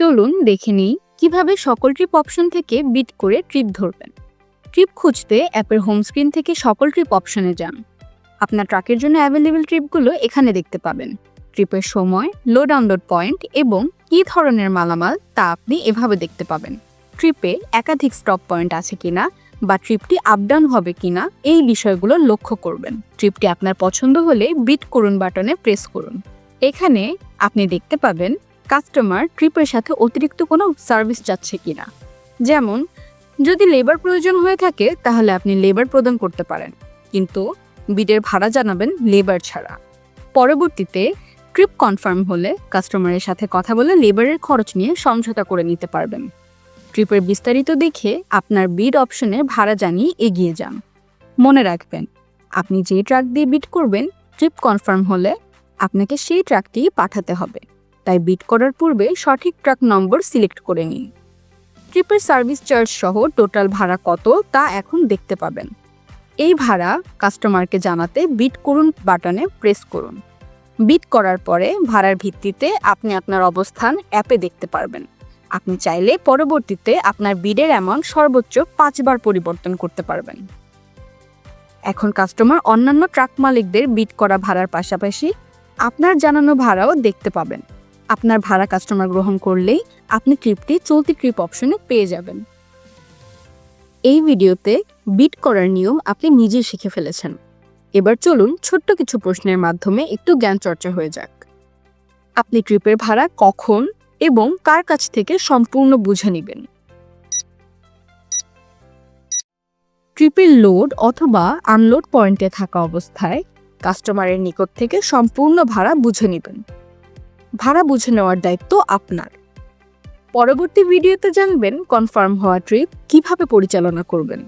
চলুন দেখে নিই কীভাবে সকল ট্রিপ অপশন থেকে বিট করে ট্রিপ ধরবেন। ট্রিপ খুঁজতে অ্যাপের হোম স্ক্রিন থেকে সকল ট্রিপ অপশনে যান। আপনার ট্রাকের জন্য অ্যাভেলেবেল ট্রিপগুলো এখানে দেখতে পাবেন। ট্রিপের সময় লো ডাউনলোড পয়েন্ট এবং কী ধরনের মালামাল তা আপনি এভাবে দেখতে পাবেন। ট্রিপে একাধিক স্টপ পয়েন্ট আছে কিনা বা ট্রিপটি আপ ডাউন হবে কিনা এই বিষয়গুলো লক্ষ্য করবেন। ট্রিপটি আপনার পছন্দ হলে বিট করুন বাটনে প্রেস করুন। এখানে আপনি দেখতে পাবেন কাস্টমার ট্রিপের সাথে অতিরিক্ত কোনো সার্ভিস চাচ্ছে কিনা। যেমন, যদি লেবার প্রয়োজন হয়ে থাকে, তাহলে আপনি লেবার প্রদান করতে পারেন। কিন্তু বিডের ভাড়া জানাবেন লেবার ছাড়া। পরবর্তীতে ট্রিপ কনফার্ম হলে কাস্টমারের সাথে কথা বলে লেবারের খরচ নিয়ে সমঝোতা করে নিতে পারবেন। ট্রিপের বিস্তারিত দেখে আপনার বিড অপশনে ভাড়া জানিয়ে এগিয়ে যান। মনে রাখবেন, আপনি যে ট্রাক দিয়ে বিড করবেন ট্রিপ কনফার্ম হলে আপনাকে সেই ট্রাকটি পাঠাতে হবে। তাই বিট করার পূর্বে সঠিক ট্রাক নম্বর সিলেক্ট করে নিন। ট্রিপের সার্ভিস চার্জ সহ টোটাল ভাড়া কত তা এখন দেখতে পাবেন। এই ভাড়া কাস্টমারকে জানাতে বিট করুন বাটনে প্রেস করুন। বিট করার পরে ভাড়ার ভিত্তিতে আপনি আপনার অবস্থান অ্যাপে দেখতে পারবেন। আপনি চাইলে পরবর্তীতে আপনার বিডের অ্যামাউন্ট সর্বোচ্চ পাঁচবার পরিবর্তন করতে পারবেন। এখন কাস্টমার অন্যান্য ট্রাক মালিকদের বিট করা ভাড়ার পাশাপাশি আপনার জানানো ভাড়াও দেখতে পাবেন। আপনার ভাড়া কাস্টমার গ্রহণ করলেই আপনি ট্রিপটি চলতি ট্রিপ অপশনে পেয়ে যাবেন। এই ভিডিওতে বিট করার নিয়ম আপনি নিজেই শিখে ফেলেছেন। এবার চলুন ছোট্ট কিছু প্রশ্নের মাধ্যমে একটু জ্ঞান চর্চা হয়ে যাক। আপনি ট্রিপের ভাড়া কখন এবং কার কাছ থেকে সম্পূর্ণ বুঝে নেবেন? ট্রিপের লোড অথবা আনলোড পয়েন্টে থাকা অবস্থায় কাস্টমারের নিকট থেকে সম্পূর্ণ ভাড়া বুঝে নেবেন। ভাড়া বুঝে নেওয়ার দায়িত্ব আপনার। পরবর্তী ভিডিওতে জানবেন কনফার্ম হওয়া ট্রিপ কীভাবে পরিচালনা করবেন।